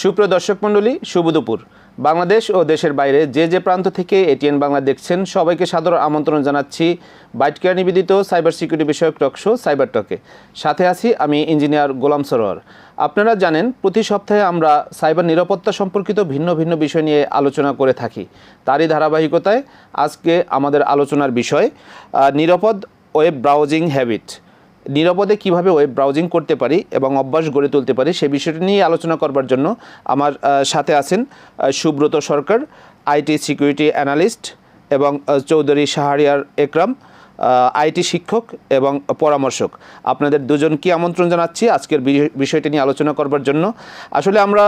সুপ্রিয় দর্শক মণ্ডলী, শুভ দুপুর। বাংলাদেশ ও দেশের বাইরে যে যে প্রান্ত থেকে এটিএন বাংলা দেখছেন, সবাইকে সাদর আমন্ত্রণ জানাচ্ছি বাইটকেয়ার নিবেদিত সাইবার সিকিউরিটি বিষয়ক টকশো সাইবার টকে। সাথে আছি আমি ইঞ্জিনিয়ার গোলাম সরোয়ার। আপনারা জানেন, প্রতি সপ্তাহে আমরা সাইবার নিরাপত্তা সম্পর্কিত ভিন্ন ভিন্ন বিষয় নিয়ে আলোচনা করে থাকি। তারই ধারাবাহিকতায় আজকে আমাদের আলোচনার বিষয় নিরাপদ ওয়েব ব্রাউজিং হ্যাবিট। নিরাপদে কীভাবে ওয়েব ব্রাউজিং করতে পারি এবং অভ্যাস গড়ে তুলতে পারি, সে বিষয়টি নিয়ে আলোচনা করবার জন্য আমার সাথে আছেন Subrata Sarkar, IT security analyst এবং চৌধুরী শাহরিয়ার একরাম। আইটি শিক্ষক এবং পরামর্শক। আপনাদের দুজনকে আমন্ত্রণ জানাচ্ছি? আজকের বিষয়টি নিয়ে আলোচনা করবার জন্য। আসলে আমরা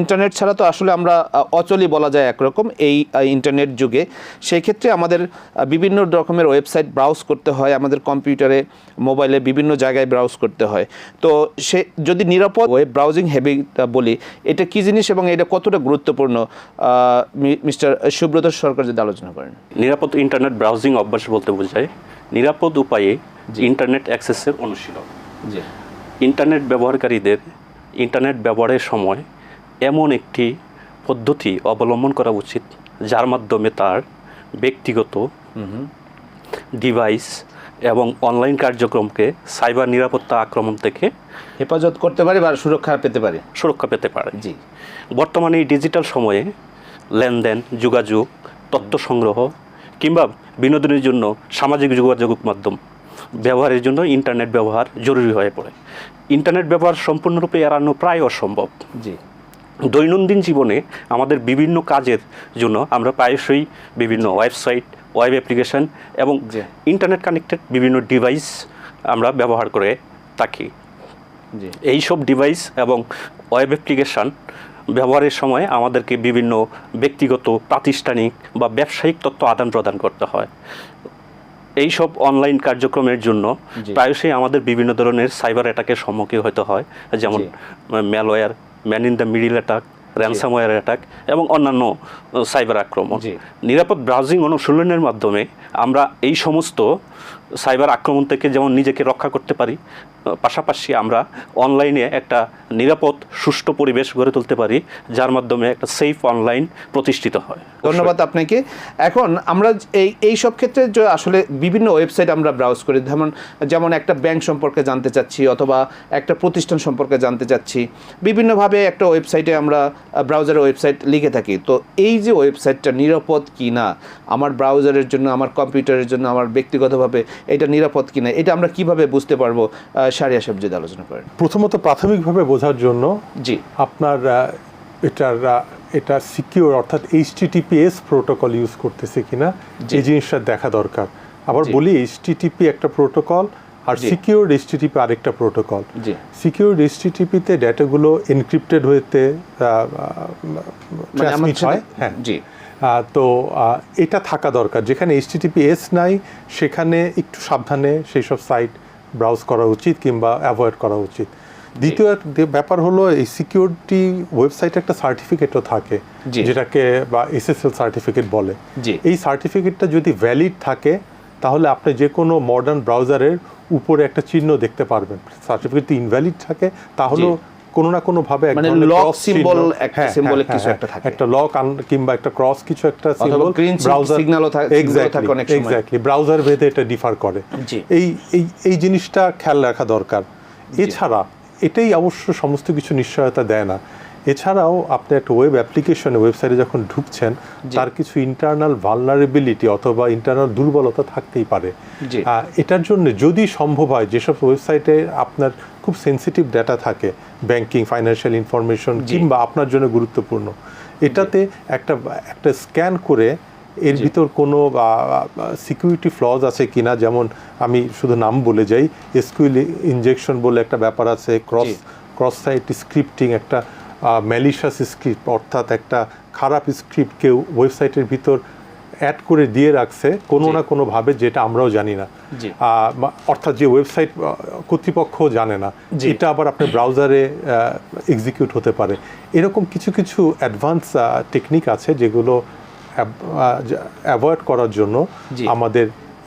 ইন্টারনেট ছাড়া তো আসলে আমরা অচলই বলা যায় একরকম এই ইন্টারনেট যুগে। সেই ক্ষেত্রে আমাদের বিভিন্ন রকমের ওয়েবসাইট ব্রাউজ করতে হয়, আমাদের কম্পিউটারে মোবাইলে বিভিন্ন জায়গায় ব্রাউজ করতে হয়। তো সে, যদি নিরাপদ ওয়েব ব্রাউজিং হ্যাবিট বলি, এটা কী জিনিস এবং এটা কতটা গুরুত্বপূর্ণ? মিস্টার সুব্রত সরকার যদি আলোচনা করেন। নিরাপদ ইন্টারনেট ব্রাউজিং অভ্যাস বলতে বোঝায় নিরাপদ উপায়ে ইন্টারনেট অ্যাক্সেসের অনুশীলন। ইন্টারনেট ব্যবহারকারীদের ইন্টারনেট ব্যবহারের সময় এমন একটি পদ্ধতি অবলম্বন করা উচিত যার মাধ্যমে তার ব্যক্তিগত ডিভাইস এবং অনলাইন কার্যক্রমকে সাইবার নিরাপত্তা আক্রমণ থেকে হেফাজত করতে পারে বা সুরক্ষা পেতে পারে? সুরক্ষা পেতে পারে। জি। বর্তমানে এই ডিজিটাল সময়ে লেনদেন যোগাযোগ তথ্য সংগ্রহ কিংবা বিনোদনের জন্য সামাজিক যোগাযোগ মাধ্যম ব্যবহারের জন্য ইন্টারনেট ব্যবহার জরুরি হয়ে পড়ে। ইন্টারনেট ব্যবহার সম্পূর্ণরূপে এড়ানো প্রায় অসম্ভব। জি। দৈনন্দিন জীবনে আমাদের বিভিন্ন কাজের জন্য আমরা প্রায়শই বিভিন্ন ওয়েবসাইট ওয়েব অ্যাপ্লিকেশন এবং ইন্টারনেট কানেক্টেড বিভিন্ন ডিভাইস আমরা ব্যবহার করে থাকি। এই সব ডিভাইস এবং ওয়েব অ্যাপ্লিকেশান ব্যবহারের সময় আমাদেরকে বিভিন্ন ব্যক্তিগত প্রাতিষ্ঠানিক বা ব্যবসায়িক তথ্য আদান প্রদান করতে হয়। এই সব অনলাইন কার্যক্রমের জন্য প্রায়শই আমাদের বিভিন্ন ধরনের সাইবার অ্যাটাকের সম্মুখীন হতে হয়। যেমন malware man in the middle attack ransomware attack এবং অন্যান্য সাইবার আক্রমণ। নিরাপদ ব্রাউজিং অনুশীলনের মাধ্যমে আমরা এই সমস্ত সাইবার আক্রমণ থেকে যেমন নিজেকে রক্ষা করতে পারি পাশাপাশি আমরা অনলাইনে একটা নিরাপদ সুষ্ঠু পরিবেশ গড়ে তুলতে পারি যার মাধ্যমে একটা সেফ অনলাইন প্রতিষ্ঠিত হয়। ধন্যবাদ আপনাকে। এখন আমরা এই এই সব ক্ষেত্রে যে আসলে বিভিন্ন ওয়েবসাইট আমরা ব্রাউজ করি যেমন যেমন একটা ব্যাংক সম্পর্কে জানতে চাচ্ছি অথবা একটা প্রতিষ্ঠান সম্পর্কে জানতে চাচ্ছি। বিভিন্নভাবে একটা ওয়েবসাইটে আমরা ব্রাউজারে ওয়েবসাইট লিখে থাকি। তো এই যে ওয়েবসাইটটা নিরাপদ কি না আমার ব্রাউজারের জন্য আমার কম্পিউটারের জন্য আমার ব্যক্তিগতভাবে এটা নিরাপদ কি না এটা আমরা কীভাবে বুঝতে পারব? সারিয়া সাহেব যদি আলোচনা করেন। প্রথমত প্রাথমিকভাবে বোঝার জন্য জি। আপনার এটার এটা সিকিউর অর্থাৎ এইচটিটিপিএস প্রোটোকল ইউজ করতেছে কিনা। এই জিনিসটা দেখা দরকার। আবার বলি এইচটিটিপি একটা প্রোটোকল আর সিকিউর এইচটিটিপি আরেকটা প্রোটোকল জি। সিকিউর এইচটিটিপিতে ডেটাগুলো এনক্রিপ্টেড হইতে ট্রান্সমিট হয়? হ্যাঁ জি। তো এটা থাকা দরকার। যেখানে এইচটিটিপিএস নাই সেখানে একটু সাবধানে সেই সব সাইট ব্রাউজ করা উচিত কিংবা অ্যাভয়েড করা উচিত। দ্বিতীয় ব্যাপার হলো এই সিকিউরিটি ওয়েবসাইটে একটা সার্টিফিকেটও থাকে। যেটাকে বা এসএসএল সার্টিফিকেট বলে। এই সার্টিফিকেটটা যদি ভ্যালিড থাকে তাহলে আপনি যে কোনো মডার্ন ব্রাউজারের উপরে একটা চিহ্ন দেখতে পারবেন। সার্টিফিকেট ইনভ্যালিড থাকে তাহলেও কোনো না কোনো ভাবে মানে চিহ্ন- একটা হ্যাঁ, হ্যাঁ, কিছু হ্যাঁ, একটা থাকে। একটা লক কিংবা একটা ক্রস কিছু একটা সিম্বল থাকে অনেক সময়। এক্স্যাক্টলি ব্রাউজার ভেদে এটা ডিফার করে। এই এই এই জিনিসটা খেয়াল রাখা দরকার। এছাড়া এটাই অবশ্য সমস্ত কিছু নিশ্চয়তা দেয় না। এছাড়াও আপনি একটা ওয়েব অ্যাপ্লিকেশনে ওয়েবসাইটে যখন ঢুকছেন তার কিছু ইন্টারনাল ভালনারেবিলিটি অথবা ইন্টারনাল দুর্বলতা থাকতেই পারে। এটার জন্য যদি সম্ভব হয় যেসব ওয়েবসাইটে আপনার খুব সেন্সিটিভ ডেটা থাকে ব্যাংকিং ফাইন্যান্সিয়াল ইনফরমেশন কিংবা আপনার জন্য গুরুত্বপূর্ণ এটাতে একটা একটা স্ক্যান করে এর ভিতর কোনো সিকিউরিটি ফ্লজ আছে কিনা যেমন আমি শুধু নাম বলে যাই এসকিউএল ইনজেকশন বলে একটা ব্যাপার আছে ক্রস ক্রস সাইট স্ক্রিপ্টিং একটা ম্যালিশাস স্ক্রিপ্ট অর্থাৎ একটা খারাপ স্ক্রিপ্ট কেউ ওয়েবসাইটের ভিতর অ্যাড করে দিয়ে রাখছে কোনো। না কোনোভাবে যেটা আমরাও জানি না অর্থাৎ যে ওয়েবসাইট কর্তৃপক্ষ জানে না। এটা আবার আপনার ব্রাউজারে এক্সিকিউট হতে পারে এরকম কিছু কিছু অ্যাডভান্স টেকনিক আছে যেগুলো অ্যাভয়েড করার জন্য আমাদের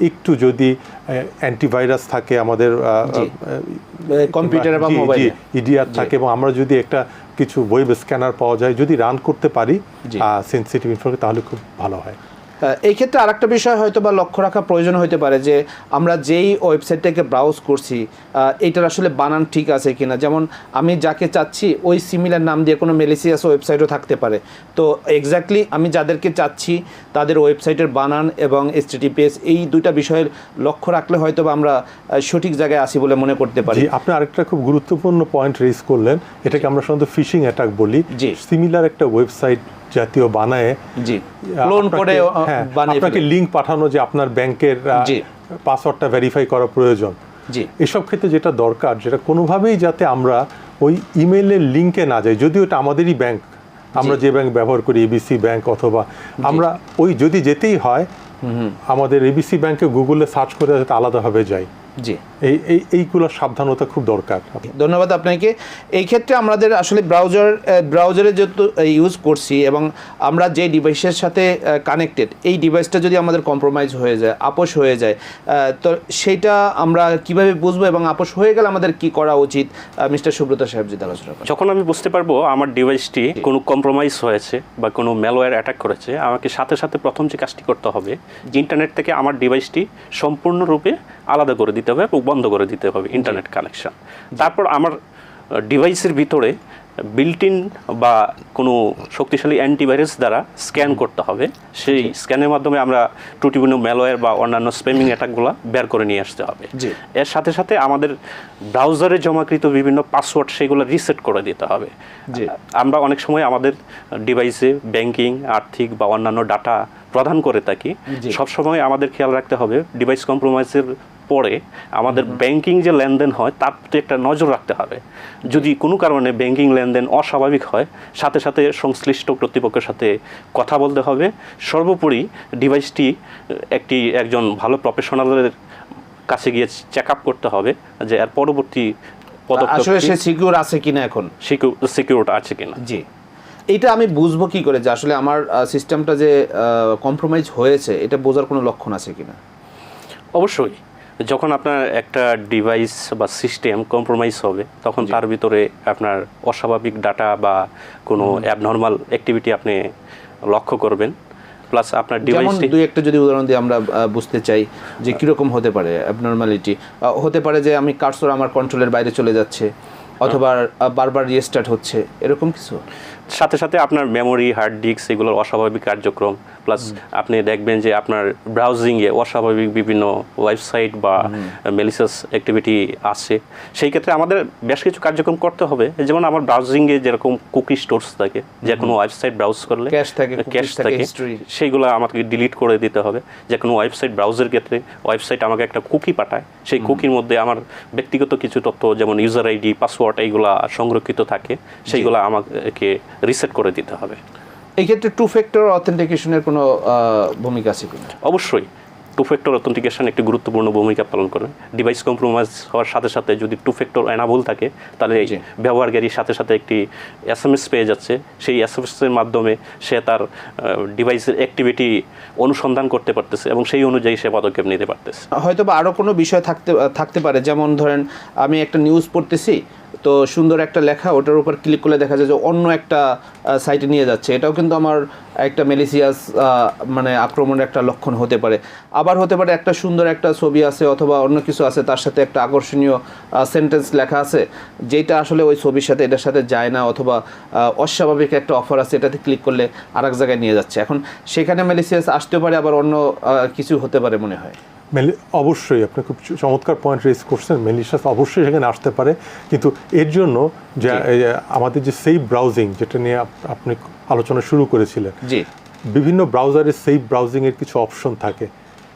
একটু যদি অ্যান্টিভাইরাস থাকে আমাদের কম্পিউটারে বা মোবাইলে। ইডিআর থাকে এবং আমরা যদি একটা কিছু ওয়েব স্ক্যানার পাওয়া যায় যদি রান করতে পারি। সেন্সিটিভ ইনফরমেশন তাহলে খুব ভালো হয় এই ক্ষেত্রে আরেকটা বিষয় হয়তো বা লক্ষ্য রাখা প্রয়োজন হতে পারে যে আমরা যেই ওয়েবসাইটটাকে ব্রাউজ করছি এটার আসলে বানান ঠিক আছে কিনা? যেমন আমি যাকে চাচ্ছি ওই সিমিলার নাম দিয়ে কোনো মেলিসিয়াস ওয়েবসাইটও থাকতে পারে। তো এক্স্যাক্টলি আমি যাদেরকে চাচ্ছি তাদের ওয়েবসাইটের বানান এবং এসটিটিপিএস এই দুইটা বিষয়ের লক্ষ্য রাখলে হয়তো বা আমরা সঠিক জায়গায় আসি বলে মনে করতে পারি। আপনি আরেকটা খুব গুরুত্বপূর্ণ পয়েন্ট রেজ করলেন এটাকে আমরা সাধারণত ফিশিং অ্যাটাক বলি। জি। সিমিলার একটা ওয়েবসাইট জাতীয় বানায় জি। ক্লোন করে হ্যাঁ, বানিয়ে আপনাকে লিংক পাঠানো যে আপনার ব্যাংকের। পাসওয়ার্ডটা ভেরিফাই করা প্রয়োজন। জি। এসব ক্ষেত্রে যেটা দরকার যেটা কোনোভাবেই যাতে আমরা ওই ইমেলের লিঙ্কে না যাই যদিও এটা আমাদেরই ব্যাংক আমরা যে ব্যাংক ব্যবহার করি এবিসি ব্যাংক অথবা আমরা ওই যদি যেতেই হয় আমাদের এবিসি ব্যাংকে গুগলে সার্চ করে যাতে আলাদাভাবে যাই। জি। এই এই এইগুলো সাবধানতা খুব দরকার। ধন্যবাদ আপনাকে। এই ক্ষেত্রে আমাদের আসলে ব্রাউজার ব্রাউজারে যেহেতু ইউজ করছি এবং আমরা যে ডিভাইসের সাথে কানেক্টেড এই ডিভাইসটা যদি আমাদের কম্প্রোমাইজ হয়ে যায় আপোষ হয়ে যায় তো সেইটা আমরা কীভাবে বুঝব এবং আপোষ হয়ে গেলে আমাদের কি করা উচিত মিস্টার সুব্রত সাহেব যদি আলোচনা করেন। যখন আমি বুঝতে পারব আমার ডিভাইসটি কোনো কম্প্রোমাইজ হয়েছে বা কোনো ম্যালওয়্যার অ্যাটাক করেছে আমাকে সাথে সাথে প্রথম যে কাজটি করতে হবে ইন্টারনেট থেকে আমার ডিভাইসটি সম্পূর্ণরূপে আলাদা করে দিতে হবে এবং বন্ধ করে দিতে হবে ইন্টারনেট কানেকশন তারপর আমার ডিভাইসের ভিতরে বিল্ট ইন বা কোনো শক্তিশালী অ্যান্টিভাইরাস দ্বারা স্ক্যান করতে হবে। সেই স্ক্যানের মাধ্যমে আমরা ত্রুটিপূর্ণ ম্যালওয়্যার বা অন্যান্য স্প্যামিং অ্যাটাকগুলো বের করে নিয়ে আসতে হবে। এর সাথে সাথে আমাদের ব্রাউজারে জমাকৃত বিভিন্ন পাসওয়ার্ড সেগুলো রিসেট করে দিতে হবে। আমরা অনেক সময় আমাদের ডিভাইসে ব্যাংকিং আর্থিক বা অন্যান্য ডাটা প্রদান করে থাকি। সবসময় আমাদের খেয়াল রাখতে হবে ডিভাইস কম্প্রোমাইজের পরে আমাদের ব্যাংকিং যে লেনদেন হয় তার প্রতি একটা নজর রাখতে হবে। যদি কোনো কারণে ব্যাংকিং লেনদেন অস্বাভাবিক হয় সাথে সাথে সংশ্লিষ্ট কর্তৃপক্ষের সাথে কথা বলতে হবে। সর্বোপরি ডিভাইসটি একটি একজন ভালো প্রফেশনালের কাছে গিয়ে চেক আপ করতে হবে যে এর পরবর্তী আসলে সে সিকিউর আছে কিনা এখন? সিকিউর আছে কিনা। জি। এইটা আমি বুঝব কি করে যে আসলে আমার সিস্টেমটা যে কম্প্রোমাইজ হয়েছে এটা বোঝার কোনো লক্ষণ আছে কিনা? অবশ্যই। যখন আপনার একটা ডিভাইস বা সিস্টেম কম্প্রোমাইজ হবে তখন তার ভিতরে আপনার অস্বাভাবিক ডাটা বা কোনো অ্যাবনর্মাল অ্যাক্টিভিটি আপনি লক্ষ্য করবেন। প্লাস আপনার ডিভাইসটি দুই একটা যদি উদাহরণ দিয়ে আমরা বুঝতে চাই যে কীরকম হতে পারে অ্যাবনর্মালিটি হতে পারে যে আমি কার্সর আমার কন্ট্রোলের বাইরে চলে যাচ্ছে অথবা বারবার রিস্টার্ট হচ্ছে এরকম কিছু? সাথে সাথে আপনার মেমোরি হার্ড ডিস্ক এগুলোর অস্বাভাবিক কার্যক্রম প্লাস আপনি দেখবেন যে আপনার ব্রাউজিংয়ে অস্বাভাবিক বিভিন্ন ওয়েবসাইট বা মেলিসাস অ্যাক্টিভিটি আছে। সেই ক্ষেত্রে আমাদের বেশ কিছু কার্যক্রম করতে হবে। যেমন আমার ব্রাউজিংয়ে যেরকম কুকি স্টোর্স থাকে যে কোনো ওয়েবসাইট ব্রাউজ করলে ক্যাশ থাকে, ক্যাশ থাকে। সেইগুলো আমাকে ডিলিট করে দিতে হবে। যে কোনো ওয়েবসাইট ব্রাউজের ক্ষেত্রে ওয়েবসাইট আমাকে একটা কুকি পাঠায়। সেই কুকির মধ্যে আমার ব্যক্তিগত কিছু তথ্য যেমন ইউজার আইডি পাসওয়ার্ড এইগুলা সংরক্ষিত থাকে। সেইগুলো আমাকে রিসেট করে দিতে হবে। এই ক্ষেত্রে টু ফ্যাক্টর অথেন্টিকেশনের কোনো ভূমিকা আছে কিনা? অবশ্যই। টু ফ্যাক্টর অথেন্টিকেশন একটি গুরুত্বপূর্ণ ভূমিকা পালন করে। ডিভাইস কম্প্রোমাইজ হওয়ার সাথে সাথে যদি টু ফ্যাক্টর এনাবল থাকে তাহলে এই ব্যবহারকারীর সাথে সাথে একটি এস এম এস পেয়ে যাচ্ছে। সেই এস এম এর মাধ্যমে সে তার ডিভাইসের অ্যাক্টিভিটি অনুসন্ধান করতে পারতেছে এবং সেই অনুযায়ী সে পদক্ষেপ নিতে পারতেছে। হয়তো বা আরও কোনো বিষয় থাকতে থাকতে পারে। যেমন ধরেন আমি একটা নিউজ পড়তেছি তো সুন্দর একটা লেখা, ওটার উপর ক্লিক করলে দেখা যায় যে অন্য একটা সাইটে নিয়ে যাচ্ছে। এটাও কিন্তু আমার একটা মেলিসিয়াস মানে আক্রমণের একটা লক্ষণ হতে পারে। আবার হতে পারে একটা সুন্দর একটা ছবি আছে অথবা অন্য কিছু আছে, তার সাথে একটা আকর্ষণীয় সেন্টেন্স লেখা আছে, যেটা আসলে ওই ছবির সাথে, এটার সাথে যায় না অথবা অস্বাভাবিক একটা অফার আছে, এটাতে ক্লিক করলে আরেক জায়গায় নিয়ে যাচ্ছে। এখন সেখানে মেলিসিয়াস আসতে পারে, আবার অন্য কিছু হতে পারে মনে হয়। মেলি- অবশ্যই আপনি খুব চমৎকার পয়েন্ট রেজ করছেন। মেলিশাস অবশ্যই সেখানে আসতে পারে। কিন্তু এর জন্য যে আমাদের যে সেফ ব্রাউজিং যেটা নিয়ে আপনি আলোচনা শুরু করেছিলেন জি। বিভিন্ন ব্রাউজারে সেফ ব্রাউজিং এর কিছু অপশন থাকে।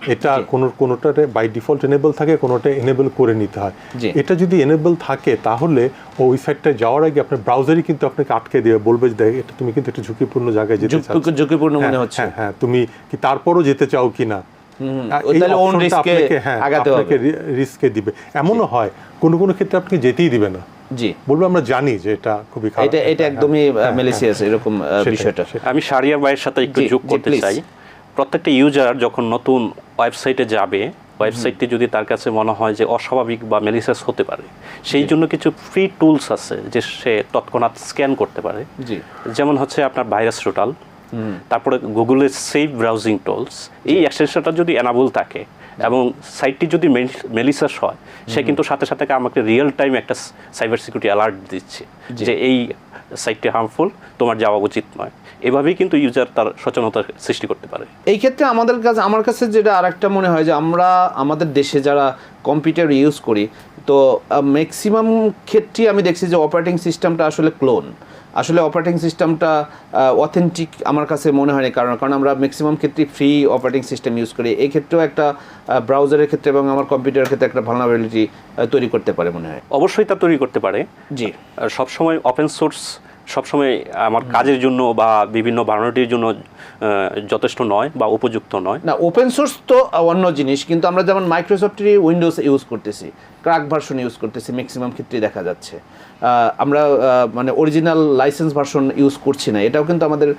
এটা কোনো কোনোটাতে বাই ডিফল্ট এনেবল থাকে কোনোটা এনেবল করে নিতে হয়। এটা যদি এনেবল থাকে তাহলে ওই সাইটটায় যাওয়ার আগে আপনার ব্রাউজারই কিন্তু আপনাকে আটকে দেবে বলবে যে দেখ এটা তুমি কিন্তু একটা ঝুঁকিপূর্ণ জায়গায় যেতে ঝুঁকি- ঝুঁকিপূর্ণ মনে হ্যাঁ, হচ্ছে। হ্যাঁ হ্যাঁ তুমি কি তারপরও যেতে চাও ও এই তাহলে হ্যাঁ আগাতে হবে। রিস্কে দিবে। এমনও হয় কোনো কোনো ক্ষেত্রে আপনাকে যেতেই দিবে না। জি। বলবে আমরা জানি যে এটা খুবই খারাপ এটা এটা হ্যাঁ, একদমই হ্যাঁ, মেলিসিয়াস এরকম বিষয়টা। আমি সারিয়া ভাইয়ের সাথে একটু যোগ করতে চাই। প্রত্যেকটা ইউজার যখন নতুন ওয়েবসাইটে যাবে ওয়েবসাইটটি যদি তার কাছে মনে হয় যে অস্বাভাবিক বা মেলিসাস হতে পারে সেই জন্য কিছু ফ্রি টুলস আছে যে সে তৎক্ষণাৎ স্ক্যান করতে পারে। জি। যেমন হচ্ছে আপনার ভাইরাস টোটাল তারপরে গুগলের সেফ ব্রাউজিং টুলস এই এক্সটেনশনটা যদি অ্যানাবল থাকে এবং সাইটটি যদি মেলিসাস হয় সে কিন্তু সাথে সাথে আমাকে রিয়েল টাইম একটা সাইবার সিকিউরিটি অ্যালার্ট দিচ্ছে যে এই সাইটটি হার্মফুল তোমার যাওয়া উচিত নয়। এভাবেই কিন্তু ইউজার তার সচেতনতা সৃষ্টি করতে পারে। এই ক্ষেত্রে আমাদের কাছে আমার কাছে যেটা আরেকটা মনে হয় যে আমরা আমাদের দেশে যারা কম্পিউটার ইউজ করি তো ম্যাক্সিমাম ক্ষেত্রেই আমি দেখছি যে অপারেটিং সিস্টেমটা আসলে ক্লোন আসলে অপারেটিং সিস্টেমটা অথেন্টিক আমার কাছে মনে হয়নি কারণ কারণ আমরা ম্যাক্সিমাম ক্ষেত্রে ফ্রি অপারেটিং সিস্টেম ইউজ করি। এই ক্ষেত্রেও একটা ব্রাউজারের ক্ষেত্রে এবং আমার কম্পিউটারের ক্ষেত্রে একটা ভালনাবিলিটি তৈরি করতে পারে মনে হয়। অবশ্যই তা তৈরি করতে পারে। জি। সবসময় ওপেন সোর্স সবসময় আমার কাজের জন্য বা বিভিন্ন ভার্নিটির জন্য যথেষ্ট নয় বা উপযুক্ত নয়। না ওপেন সোর্স তো অন্য জিনিস কিন্তু আমরা যেমন মাইক্রোসফটের উইন্ডোজ ইউজ করতেছি ক্রাক ভার্সন ইউজ করতেছি ম্যাক্সিমাম ক্ষেত্রে দেখা যাচ্ছে। আমরা মানে অরিজিনাল লাইসেন্স ভার্সন ইউজ করছি না। এটাও কিন্তু আমাদের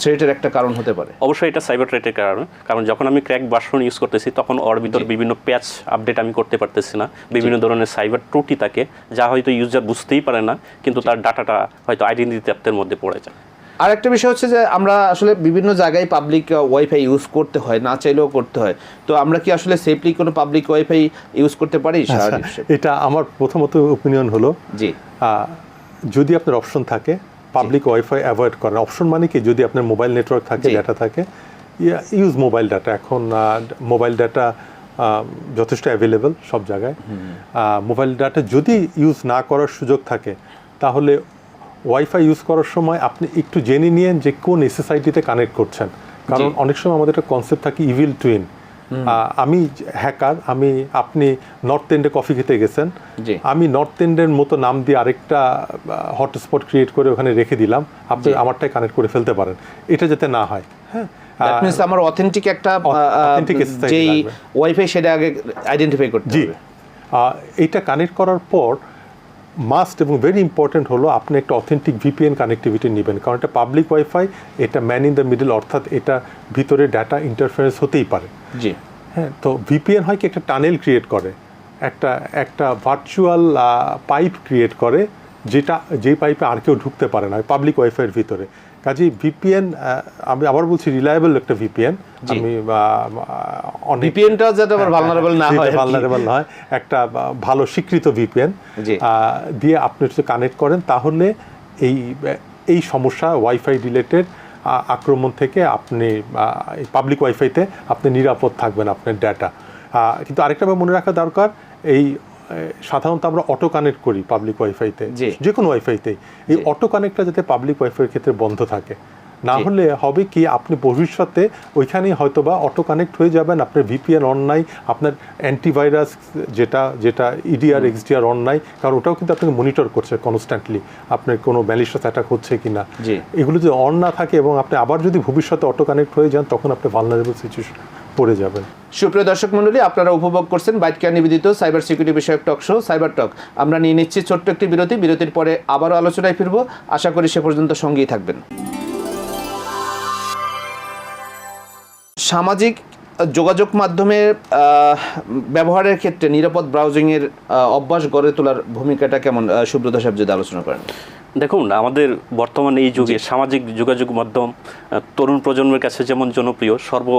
থ্রেটের একটা কারণ হতে পারে। অবশ্যই এটা সাইবার থ্রেটের কারণ। কারণ যখন আমি ক্র্যাক ভার্সন ইউজ করতেছি তখন ওর ভিতর বিভিন্ন প্যাচ আপডেট আমি করতে পারতেছি না। বিভিন্ন ধরনের সাইবার ত্রুটি থাকে যা হয়তো ইউজার বুঝতেই পারে না কিন্তু তার ডাটাটা হয়তো আইডেন্টিটি অ্যাপের মধ্যে পড়ে যায়। আর একটা বিষয় হচ্ছে যে আমরা আসলে বিভিন্ন জায়গায় পাবলিক ওয়াইফাই ইউজ করতে হয় না চাইলেও করতে হয়। তো আমরা কি আসলে সেফলি কোনো পাবলিক ওয়াইফাই ইউজ করতে পারি? আচ্ছা, এটা আমার প্রথমত ওপিনিয়ন হলো জি। যদি আপনার অপশন থাকে পাবলিক ওয়াইফাই অ্যাভয়েড করেন অপশন মানে কি? যদি আপনার মোবাইল নেটওয়ার্ক থাকে। ডাটা থাকে ইউজ মোবাইল ডাটা এখন মোবাইল ডাটা যথেষ্ট অ্যাভেলেবল সব জায়গায়। মোবাইল ডাটা যদি ইউজ না করার সুযোগ থাকে তাহলে ওয়াইফাই ইউজ করার সময় আপনি একটু জেনে নিয়েন যে কোন এসএসআইটিতে কানেক্ট করছেন। কারণ অনেক সময় আমাদের একটা কনসেপ্ট থাকে ইভিল টুইন আমি হ্যাকার আমি আপনি নর্থ এন্ডে কফি খেতে গেছেন। আমি নর্থ এন্ডের মতো নাম দিয়ে আরেকটা হটস্পট ক্রিয়েট করে ওখানে রেখে দিলাম। আপনি আমারটাই কানেক্ট করে ফেলতে পারেন। এটা যাতে না হয় হ্যাঁ? দ্যাট মিন্স আমার অথেন্টিক একটা যেই ওয়াইফাই সেটা আগে আইডেন্টিফাই করতে জি। হবে। এইটা কানেক্ট করার পর মাস্ট এবং ভেরি ইম্পর্টেন্ট হলো আপনি একটা অথেন্টিক ভিপিএন কানেক্টিভিটি নেবেন। কারণ এটা পাবলিক ওয়াইফাই এটা ম্যান ইন দ্য মিডল অর্থাৎ এটা ভিতরে ডাটা ইন্টারফারেন্স হতেই পারে। জি। হ্যাঁ তো ভিপিএন হয় কি একটা টানেল ক্রিয়েট করে একটা একটা ভার্চুয়াল পাইপ ক্রিয়েট করে যেটা যে পাইপে আর কেউ ঢুকতে পারে না পাবলিক ওয়াইফাইয়ের ভিতরে। কাজেই ভিপিএন আমি আবার বলছি রিলায়েবল একটা ভিপিএন। আমি ভিপিএনটা যাতে আবার ভালনারেবল না হয় আর কি। ভালনারেবল হয়। একটা ভালো স্বীকৃত ভিপিএন। দিয়ে আপনি যদি কানেক্ট করেন তাহলে এই এই সমস্যা ওয়াইফাই রিলেটেড আক্রমণ থেকে আপনি পাবলিক ওয়াইফাইতে আপনি নিরাপদ থাকবেন আপনার ডাটা কিন্তু আরেকটা মনে রাখা দরকার এই সাধারণত আমরা অটো কানেক্ট করি পাবলিক ওয়াইফাইতে। যে কোনো ওয়াইফাইতেই এই অটো কানেক্টটা যাতে পাবলিক ওয়াইফাইয়ের ক্ষেত্রে বন্ধ থাকে। না হলে হবে কি আপনি ভবিষ্যতে ওইখানেই হয়তো বা অটো কানেক্ট হয়ে যাবেন আপনার ভিপিএন অন নাই আপনার অ্যান্টিভাইরাস যেটা যেটা ইডিআর এক্সডিআর অন নাই কারণ ওটাও কিন্তু আপনাকে মনিটর করছে কনস্ট্যান্টলি আপনার কোনো ম্যালিশাস অ্যাটাক হচ্ছে কি না এগুলো যদি অন না থাকে এবং আপনি আবার যদি ভবিষ্যতে অটো কানেক্ট হয়ে যান তখন আপনি ভালনারেবল সিচুয়েশন পড়ে যাবেন। সুপ্রিয় দর্শক মণ্ডলী, আপনারা উপভোগ করছেন বাইট কেয়ার নিবেদিত সাইবার সিকিউরিটি বিষয়ক টক শো, সাইবার টক। আমরা নিয়ে নিচ্ছি ছোট্ট একটি বিরতি। বিরতির পরে আবারও আলোচনায় ফিরবো। আশা করি সে পর্যন্ত সঙ্গেই থাকবেন। সামাজিক যোগাযোগ মাধ্যমে ব্যবহারের ক্ষেত্রে নিরাপদ ব্রাউজিংয়ের অভ্যাস গড়ে তোলার ভূমিকাটা কেমন? সুব্রত সাহেব যদি আলোচনা করেন। দেখুন আমাদের বর্তমান এই যুগে সামাজিক যোগাযোগ মাধ্যম তরুণ প্রজন্মের কাছে যেমন জনপ্রিয় সর্ব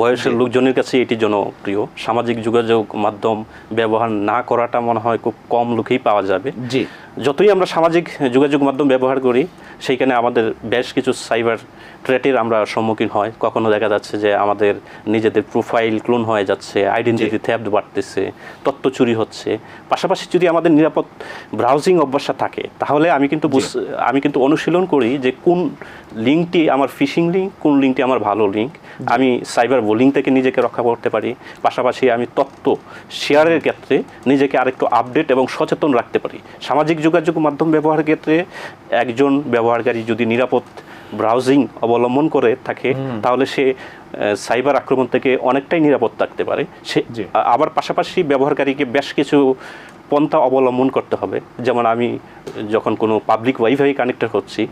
বয়সের লোকজনের কাছে এটি জনপ্রিয়। সামাজিক যোগাযোগ মাধ্যম ব্যবহার না করাটা মনে হয় খুব কম লোকেই পাওয়া যাবে। জি। যতই আমরা সামাজিক যোগাযোগ মাধ্যম ব্যবহার করি সেইখানে আমাদের বেশ কিছু সাইবার থ্রেটের আমরা সম্মুখীন হয়। কখনো দেখা যাচ্ছে যে আমাদের নিজেদের প্রোফাইল ক্লোন হয়ে যাচ্ছে আইডেন্টিটি থ্যাপ্ট বাড়তেছে তথ্য চুরি হচ্ছে। পাশাপাশি যদি আমাদের নিরাপদ ব্রাউজিং অভ্যাসটা থাকে তাহলে আমি কিন্তু বুঝ- আমি কিন্তু অনুশীলন করি যে কোন লিঙ্কটি আমার ফিশিং লিঙ্ক কোন লিঙ্কটি আমার ভালো লিঙ্ক। আমি সাইবার বোলিং থেকে নিজেকে রক্ষা করতে পারি। পাশাপাশি আমি তথ্য শেয়ারের ক্ষেত্রে নিজেকে আরেকটু আপডেট এবং সচেতন রাখতে পারি। সামাজিক যোগাযোগ মাধ্যম ব্যবহারের ক্ষেত্রে একজন ব্যবহারকারী যদি নিরাপদ ব্রাউজিং অবলম্বন করে থাকে তাহলে সে সাইবার আক্রমণ থেকে অনেকটাই নিরাপদ থাকতে পারে সে। আবার পাশাপাশি ব্যবহারকারীকে বেশ কিছু পন্থা অবলম্বন করতে হবে যেমন আমি যখন কোনো পাবলিক ওয়াইফাই কানেক্টেড হচ্ছি।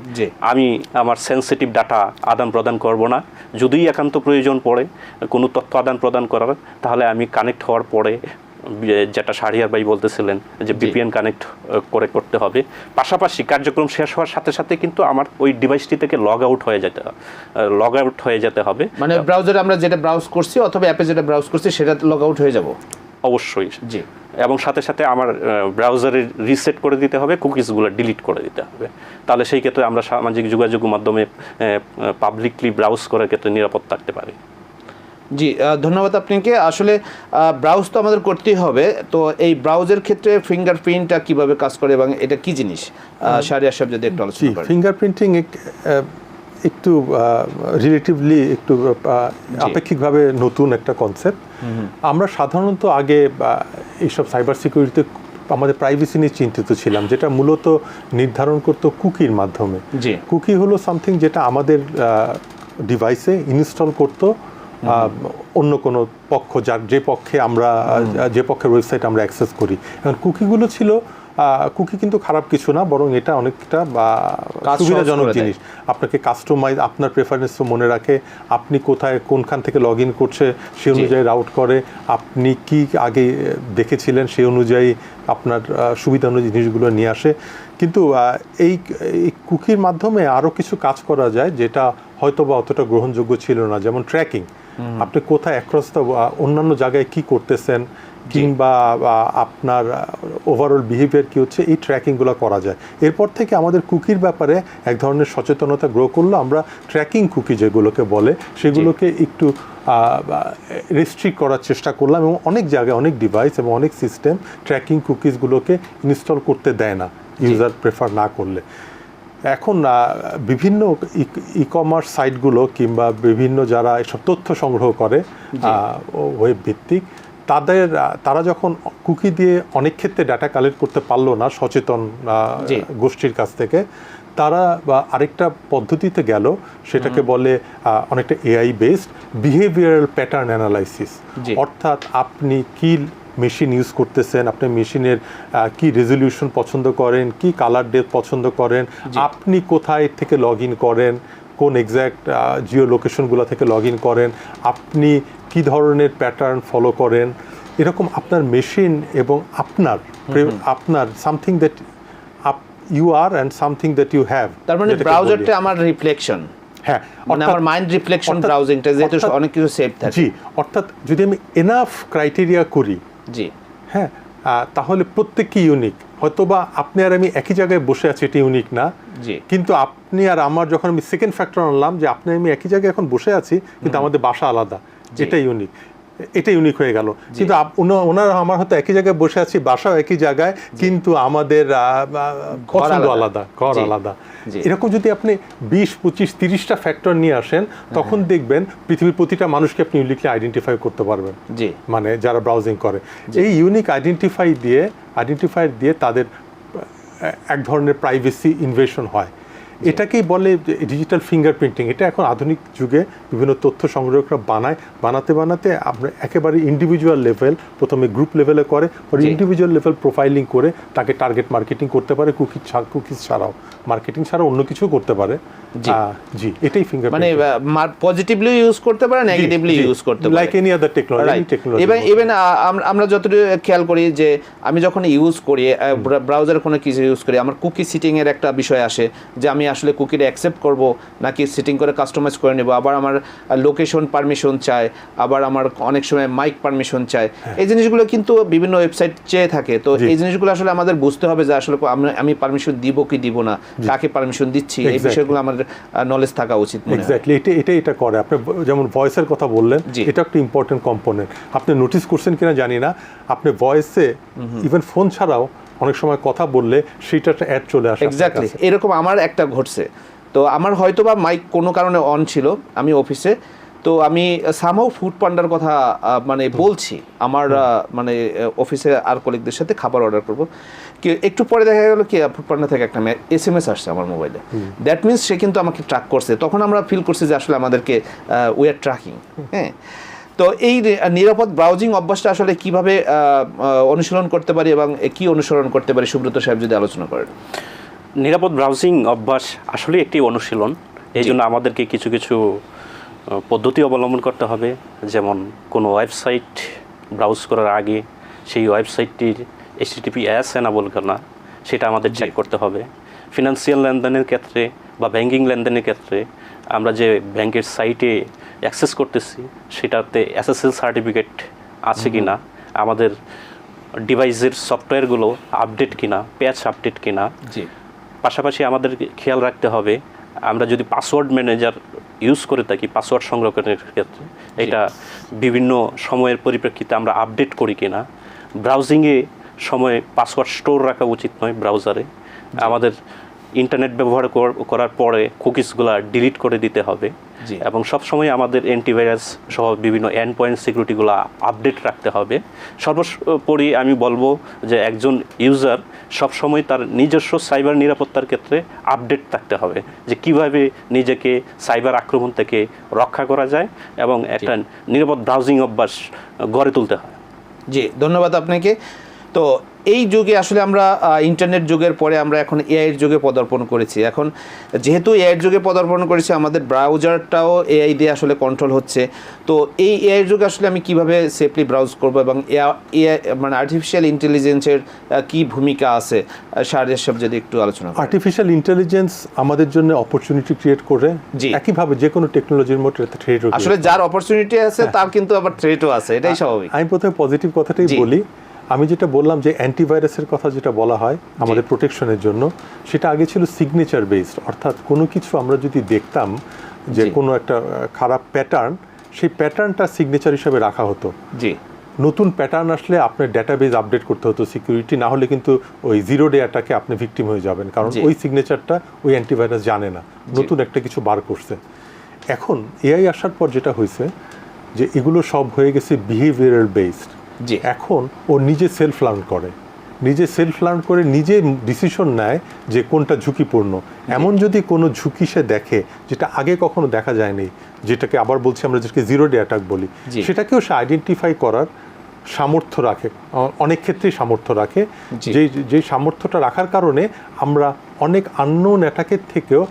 আমি আমার সেন্সিটিভ ডাটা আদান প্রদান করব না যদি একান্ত প্রয়োজন পড়ে কোনো তথ্য আদান প্রদান করার তাহলে আমি কানেক্ট হওয়ার পরে যেটা শাহরিয়ার ভাই বলতেছিলেন যে বিপিএন কানেক্ট করে করতে হবে। পাশাপাশি কার্যক্রম শেষ হওয়ার সাথে সাথে কিন্তু আমার ওই ডিভাইসটি থেকে লগ আউট হয়ে যেতে লগ আউট হয়ে যেতে হবে। মানে ব্রাউজারে আমরা যেটা ব্রাউজ করছি অথবা অ্যাপে যেটা ব্রাউজ করছি সেটা লগ আউট হয়ে যাব? অবশ্যই। জি। এবং সাথে সাথে আমার ব্রাউজারে রিসেট করে দিতে হবে কুকিজগুলো ডিলিট করে দিতে হবে। তাহলে সেই ক্ষেত্রে আমরা সামাজিক যোগাযোগ মাধ্যমে পাবলিকলি ব্রাউজ করার ক্ষেত্রে নিরাপদ থাকতে পারি। জি ধন্যবাদ আপনাকে। আসলে ব্রাউজ তো আমাদের করতেই হবে। তো এই ব্রাউজের ক্ষেত্রে ফিঙ্গারপ্রিন্টটা কীভাবে কাজ করে এবং এটা কি জিনিস? সারিয়া সাহেব যদি একটু আলোচনা করেন। ফিঙ্গারপ্রিন্টিং একটু রিলেটিভলি একটু আপেক্ষিকভাবে নতুন একটা কনসেপ্ট আমরা সাধারণত আগে এইসব সাইবার সিকিউরিটিতে আমাদের প্রাইভেসি নিয়ে চিন্তিত ছিলাম যেটা মূলত নির্ধারণ করতো কুকির মাধ্যমে। জি। কুকি হলো সামথিং যেটা আমাদের ডিভাইসে ইনস্টল করতো অন্য কোনো পক্ষ যার যে পক্ষে আমরা যে পক্ষের ওয়েবসাইট আমরা অ্যাক্সেস করি। এখন কুকিগুলো ছিল কুকি কিন্তু খারাপ কিছু না বরং এটা অনেকটা বা সুবিধাজনক জিনিস। আপনাকে কাস্টমাইজ আপনার প্রেফারেন্স মনে রাখে আপনি কোথায় কোনখান থেকে লগ ইন করছে সে অনুযায়ী রাউট করে আপনি কি আগে দেখেছিলেন সেই অনুযায়ী আপনার সুবিধা অনুযায়ী জিনিসগুলো নিয়ে আসে। কিন্তু এই এই কুকির মাধ্যমে আরও কিছু কাজ করা যায় যেটা হয়তো বা অতটা গ্রহণযোগ্য ছিল না যেমন ট্র্যাকিং আপনি কোথায় অ্যাক্রস দ্য অন্যান্য জায়গায় কি করতেছেন কিংবা আপনার ওভারঅল বিহেভিয়ার কি হচ্ছে এই ট্র্যাকিংগুলো করা যায়। এরপর থেকে আমাদের কুকির ব্যাপারে এক ধরনের সচেতনতা গ্রো করল আমরা ট্র্যাকিং কুকি যেগুলোকে বলে সেগুলোকে একটু রেস্ট্রিক্ট করার চেষ্টা করলাম এবং অনেক জায়গায় অনেক ডিভাইস এবং অনেক সিস্টেম ট্র্যাকিং কুকিজগুলোকে ইনস্টল করতে দেয় না ইউজার প্রেফার না করলে। এখন বিভিন্ন ই কমার্স সাইটগুলো কিংবা বিভিন্ন যারা এসব তথ্য সংগ্রহ করে ওয়েব ভিত্তিক তাদের তারা যখন কুকি দিয়ে অনেক ক্ষেত্রে ডাটা কালেক্ট করতে পারল না সচেতন গোষ্ঠীর কাছ থেকে তারা বা আরেকটা পদ্ধতিতে গেল সেটাকে বলে অনেকটা AI based behavioural pattern analysis অর্থাৎ আপনি কি মেশিন ইউজ করতেছেন আপনি মেশিনের কি রেজলিউশন পছন্দ করেন কি কালার ডেপ পছন্দ করেন আপনি কোথায় থেকে লগ ইন করেন কোন এক্স্যাক্ট জিও লোকেশনগুলো থেকে লগ ইন করেন আপনি কি ধরনের প্যাটার্ন ফলো করেন এরকম আপনার মেশিন এবং আপনার আপনার something that you are and something that you have তার মানে ব্রাউজারটা আমার রিফ্লেকশন হ্যাঁ মানে আমার মাইন্ড রিফ্লেকশন অর্থাৎ- ব্রাউজিংটা যেহেতু অনেক কিছু সেভ থাকে। জি অর্থাৎ যদি আমি এনাফ ক্রাইটেরিয়া করি জি। হ্যাঁ তাহলে প্রত্যেককে ইউনিক হয়তোবা আপনি আর আমি একই জায়গায় বসে আছি এটি ইউনিক না। জি। কিন্তু আপনি আর আমার যখন আমি সেকেন্ড ফ্যাক্টর আনলাম যে আপনি আমি একই জায়গায় এখন বসে আছি কিন্তু আমাদের বাসা আলাদা। এটা ইউনিক এটা ইউনিক হয়ে গেল। কিন্তু ওনারা আমার হয়তো একই জায়গায় বসে আছি বাসাও একই জায়গায় কিন্তু আমাদের পছন্দ আলাদা। ঘর আলাদা। এরকম যদি আপনি বিশ পঁচিশ তিরিশটা ফ্যাক্টর নিয়ে আসেন তখন দেখবেন পৃথিবীর প্রতিটা মানুষকে আপনি ইউনিকলি আইডেন্টিফাই করতে পারবেন। জি। মানে যারা ব্রাউজিং করে। এই ইউনিক আইডেন্টিফাই দিয়ে আইডেন্টিফাই দিয়ে তাদের এক ধরনের প্রাইভেসি ইনভেশন হয়। এটাকেই বলে ডিজিটাল ফিঙ্গারপ্রিন্টিং এটা এখন আধুনিক যুগে বিভিন্ন তথ্য সংগ্রহকরা বানায়। বানাতে বানাতে আমরা একেবারে ইন্ডিভিজুয়াল লেভেল প্রথমে গ্রুপ লেভেলে করে পরে ইন্ডিভিজুয়াল লেভেল প্রোফাইলিং করে তাকে টার্গেট মার্কেটিং করতে পারে কুকি কুকিজ ছাড়াও। মার্কেটিং ছাড়াও অন্য কিছু করতে পারে। জি। জি এটাই ফিঙ্গার মানে পজিটিভলি ইউজ করতে পারে নেগেটিভলি ইউজ করতে পারে। Like any other technology technology even even আমরা যতটুকু খেয়াল করি যে আমি যখন ইউজ করি ব্রাউজারে কোনো কিছু ইউজ করি আমার কুকি সিটিং এর একটা বিষয় আসে যে আমি আসলে কুকিটা অ্যাকসেপ্ট করব নাকি সিটিং করে কাস্টমাইজ করে নেব? আবার আমার লোকেশন পারমিশন চাই আবার আমার অনেক সময় মাইক পারমিশন চাই। এই জিনিসগুলো কিন্তু বিভিন্ন ওয়েবসাইট চেয়ে থাকে। তো এই জিনিসগুলো আসলে আমাদের বুঝতে হবে যে আসলে আমি- পারমিশন দিব কি দিব না কাকে পারমিশন দিচ্ছি এই বিষয়গুলো আমাদের নলেজ থাকা উচিত এক্স্যাক্টলি এটা এটা এটা করে। আপনি যেমন ভয়েসের কথা বললেন। এটা একটা ইম্পর্টেন্ট কম্পোনেন্ট আপনি নোটিস করছেন কিনা জানি না আপনি ভয়েসে ইভেন ফোন ছাড়াও অনেক সময় কথা বললে সেটা একটা অ্যাড চলে আসে এক্স্যাক্টলি এরকম আমার একটা ঘটছে। তো আমার হয়তো বা মাইক কোনো কারণে অন ছিল আমি অফিসে তো আমি সামহাও ফুড পান্ডার কথা মানে বলছি। আমার মানে অফিসে আর কলিগদের সাথে খাবার অর্ডার করব। কি একটু পরে দেখা গেল কি ফুড পান্ডা থেকে একটা এস এম এস আসছে আমার মোবাইলে দ্যাট মিনস সে কিন্তু আমাকে ট্র্যাক করছে। তখন আমরা ফিল করছি যে আসলে আমাদেরকে উই আর ট্র্যাকিং হ্যাঁ? তো এই নিরাপদ ব্রাউজিং অভ্যাসটা আসলে কীভাবে অনুশীলন করতে পারি এবং কি অনুসরণ করতে পারি সুব্রত সাহেব যদি আলোচনা করেন। নিরাপদ ব্রাউজিং অভ্যাস আসলে একটি অনুশীলন এই জন্য আমাদেরকে কিছু কিছু পদ্ধতি অবলম্বন করতে হবে। যেমন কোনো ওয়েবসাইট ব্রাউজ করার আগে সেই ওয়েবসাইটটির এইচটিপি অ্যাস এনাবল না সেটা আমাদের চেক করতে হবে। ফিনান্সিয়াল লেনদেনের ক্ষেত্রে বা ব্যাঙ্কিং লেনদেনের ক্ষেত্রে আমরা যে ব্যাংকের সাইটে অ্যাক্সেস করতেছি সেটাতে এসএসএল সার্টিফিকেট আছে কি না আমাদের ডিভাইসের সফটওয়্যারগুলো আপডেট কিনা প্যাচ আপডেট কিনা জি। পাশাপাশি আমাদের খেয়াল রাখতে হবে আমরা যদি পাসওয়ার্ড ম্যানেজার ইউজ করে থাকি পাসওয়ার্ড সংরক্ষণের ক্ষেত্রে এটা বিভিন্ন সময়ের পরিপ্রেক্ষিতে আমরা আপডেট করি কিনা ব্রাউজিংয়ে সময়ে পাসওয়ার্ড স্টোর রাখা উচিত নয় ব্রাউজারে আমাদের ইন্টারনেট ব্যবহার করার পরে কুকিজগুলো ডিলিট করে দিতে হবে। এবং সবসময় আমাদের অ্যান্টিভাইরাস সহ বিভিন্ন এন্ড পয়েন্ট সিকিউরিটিগুলো আপডেট রাখতে হবে। সর্বোপরি আমি বলব যে একজন ইউজার সবসময় তার নিজস্ব সাইবার নিরাপত্তার ক্ষেত্রে আপডেট থাকতে হবে। যে কীভাবে নিজেকে সাইবার আক্রমণ থেকে রক্ষা করা যায় এবং একটা নিরাপদ ব্রাউজিং অভ্যাস গড়ে তুলতে হয়। জি ধন্যবাদ আপনাকে। তো এই যুগে আসলে আমরা ইন্টারনেট যুগের পরে আমরা এখন এআইয়ের যুগে পদার্পণ করেছি। এখন যেহেতু এআইয়ের যুগে পদার্পণ করেছি আমাদের ব্রাউজারটাও এআই দিয়ে আসলে কন্ট্রোল হচ্ছে। তো এই এআইয়ের যুগে আসলে আমি কীভাবে সেফলি ব্রাউজ করব এবং এআই মানে আর্টিফিশিয়াল ইন্টেলিজেন্সের কি ভূমিকা আছে? সারের সব যদি একটু আলোচনা আর্টিফিশিয়াল ইন্টেলিজেন্স আমাদের জন্য অপরচুনিটি ক্রিয়েট করে জি। একইভাবে যে কোনো টেকনোলজির মধ্যে থ্রেড আসলে যার অপরচুনিটি আছে তার কিন্তু আবার থ্রেটও আছে এটাই স্বাভাবিক। আমি প্রথমে পজিটিভ কথাটাই বলি। আমি যেটা বললাম যে অ্যান্টিভাইরাসের কথা যেটা বলা হয় আমাদের প্রোটেকশনের জন্য সেটা আগে ছিল সিগনেচার বেসড অর্থাৎ কোনো কিছু আমরা যদি দেখতাম যে কোনো একটা খারাপ প্যাটার্ন সেই প্যাটার্নটা সিগনেচার হিসাবে রাখা হতো। জি। নতুন প্যাটার্ন আসলে আপনার ডেটাবেজ আপডেট করতে হতো সিকিউরিটি না হলে কিন্তু ওই জিরো ডে অ্যাটাকে আপনি ভিকটিম হয়ে যাবেন কারণ ওই সিগনেচারটা ওই অ্যান্টিভাইরাস জানে না নতুন একটা কিছু বার করছে। এখন এআই আসার পর যেটা হয়েছে যে এগুলো সব হয়ে গেছে বিহেভিয়ারাল বেসড জি এখন ও নিজে সেলফ লার্ন করে। নিজে সেলফ লার্ন করে নিজে ডিসিশন নেয় যে কোনটা ঝুঁকিপূর্ণ। এমন যদি কোনো ঝুঁকি সে দেখে যেটা আগে কখনো দেখা যায়নি যেটাকে আবার বলছি আমরা যেটাকে জিরো ডে অ্যাটাক বলি সেটাকেও সে আইডেন্টিফাই করার সামর্থ্য রাখে। অনেক ক্ষেত্রেই সামর্থ্য রাখে। যে যেই সামর্থ্যটা রাখার কারণে আমরা অনেক আননোন অ্যাটাকের থেকেও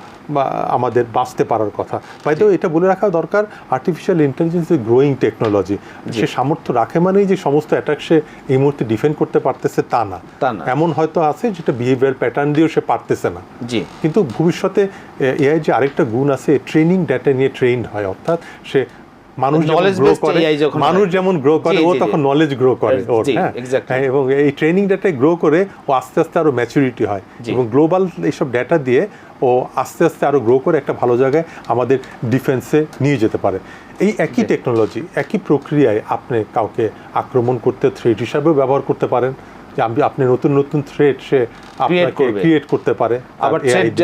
আমাদের বাঁচতে পারার কথা। বাইদেও এটা বলে রাখা দরকার artificial intelligence is growing technology সে সামর্থ্য রাখে মানেই যে সমস্ত অ্যাটাক সে এই মুহূর্তে ডিফেন্ড করতে পারতেছে তা না। তা না। এমন হয়তো আছে যেটা বিহেভিয়ার প্যাটার্ন দিয়েও সে পারতেছে না। জি। কিন্তু ভবিষ্যতে এআই যে আরেকটা গুণ আছে ট্রেনিং ডেটা নিয়ে ট্রেন্ড হয় অর্থাৎ সে মানুষ Knowledge গ্রো করে মানুষ যেমন গ্রো করে ও। তখন নলেজ গ্রো করে ওর হ্যাঁ? হ্যাঁ, এবং এই ট্রেনিং ডেটায় গ্রো করে ও আস্তে আস্তে আরও ম্যাচুরিটি হয়। এবং গ্লোবাল এইসব ডেটা দিয়ে ও আস্তে আস্তে আরও গ্রো করে একটা ভালো জায়গায় আমাদের ডিফেন্সে নিয়ে যেতে পারে। এই একই টেকনোলজি একই প্রক্রিয়ায় আপনি কাউকে আক্রমণ করতে থ্রেড হিসাবেও ব্যবহার করতে পারেন। আপনি নতুন নতুন থ্রেড সে ক্রিয়েট করতে পারে আবার থ্রেড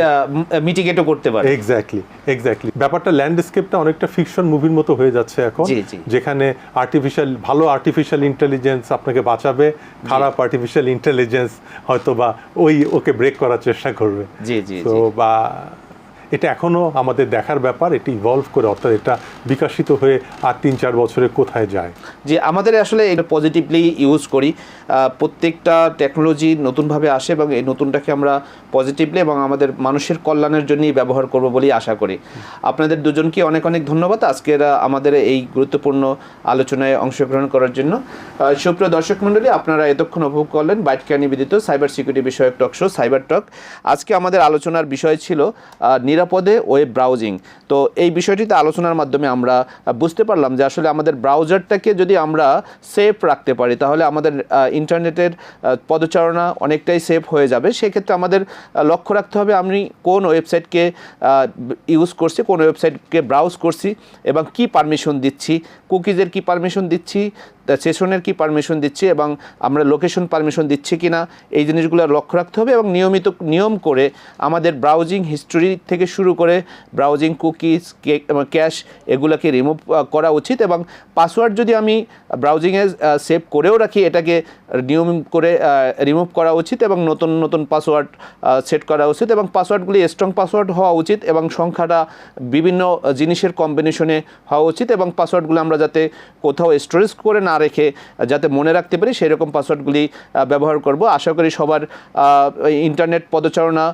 মিটিগেটও করতে পারে। এক্স্যাক্টলি এক্স্যাক্টলি ব্যাপারটা ল্যান্ডস্কেপটা অনেকটা ফিকশন মুভির মতো হয়ে যাচ্ছে এখন। যেখানে আর্টিফিশিয়াল ভালো আর্টিফিশিয়াল ইন্টেলিজেন্স আপনাকে বাঁচাবে খারাপ আর্টিফিশিয়াল ইন্টেলিজেন্স হয়তো বা ওই ওকে ব্রেক করার চেষ্টা করবে। জি জি তো জি। বা এটা এখনও আমাদের দেখার ব্যাপার, এটি ইভলভ করে অর্থাৎ এটা বিকাশিত হয়ে আর তিন চার বছরে কোথায় যায়। যে আমাদের আসলে এটা পজিটিভলি ইউজ করি। প্রত্যেকটা টেকনোলজি নতুনভাবে আসে এবং এই নতুনটাকে আমরা পজিটিভলি এবং আমাদের মানুষের কল্যাণের জন্যই ব্যবহার করব বলেই আশা করি। আপনাদের দুজনকে অনেক অনেক ধন্যবাদ আজকের আমাদের এই গুরুত্বপূর্ণ আলোচনায় অংশগ্রহণ করার জন্য। সুপ্রিয় দর্শক মণ্ডলী, আপনারা এতক্ষণ উপভোগ করলেন বাইটকে নিবেদিত সাইবার সিকিউরিটি বিষয়ক টক শো সাইবার টক আজকে আমাদের আলোচনার বিষয় ছিল নিরাপদে ওয়েব ব্রাউজিং। তো এই বিষয়টিতে আলোচনার মাধ্যমে আমরা বুঝতে পারলাম যে আসলে আমাদের ব্রাউজারটাকে যদি আমরা সেফ রাখতে পারি, তাহলে আমাদের ইন্টারনেটের পদচারণা অনেকটাই সেফ হয়ে যাবে। সেক্ষেত্রে আমাদের লক্ষ্য রাখতে হবে আমি কোন ওয়েবসাইটকে ইউজ করছি, কোন ওয়েবসাইটকে ব্রাউজ করছি এবং কি পারমিশন দিচ্ছি কুকিজের কি পারমিশন দিচ্ছি সেশনের কি পারমিশন দিচ্ছি এবং আমরা লোকেশন পারমিশন দিচ্ছি কি না এই জিনিসগুলো লক্ষ্য রাখতে হবে এবং নিয়মিত নিয়ম করে আমাদের ব্রাউজিং হিস্টোরি থেকে শুরু করে ব্রাউজিং কুকিজ ক্যাশ এগুলোকে রিমুভ করা উচিত এবং পাসওয়ার্ড যদি আমি ব্রাউজিংয়ে সেভ করেও রাখি, এটাকে নিয়ম করে রিমুভ করা উচিত এবং নতুন নতুন পাসওয়ার্ড সেট করা উচিত এবং পাসওয়ার্ডগুলি স্ট্রং পাসওয়ার্ড হওয়া উচিত এবং সংখ্যাটা বিভিন্ন জিনিসের কম্বিনেশনে হওয়া উচিত এবং পাসওয়ার্ডগুলো আমরা যাতে কোথাও স্টোরেজ করে না রেখে যাতে মনে রাখতে পারি সেই রকম পাসওয়ার্ডগুলি ব্যবহার করব। আশা করি সবার ইন্টারনেট পদচারণা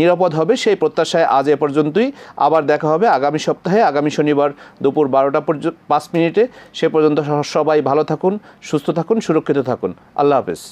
নিরাপদ হবে। সেই প্রত্যাশায় আজ এ পর্যন্তই। আবার দেখা হবে আগামী সপ্তাহে, আগামী শনিবার দুপুর বারোটা পর্যন্ত পাঁচ মিনিটে। সে পর্যন্ত সবাই ভালো থাকুন, সুস্থ থাকুন, সুরক্ষিত থাকুন। আল্লাহ হাফেজ।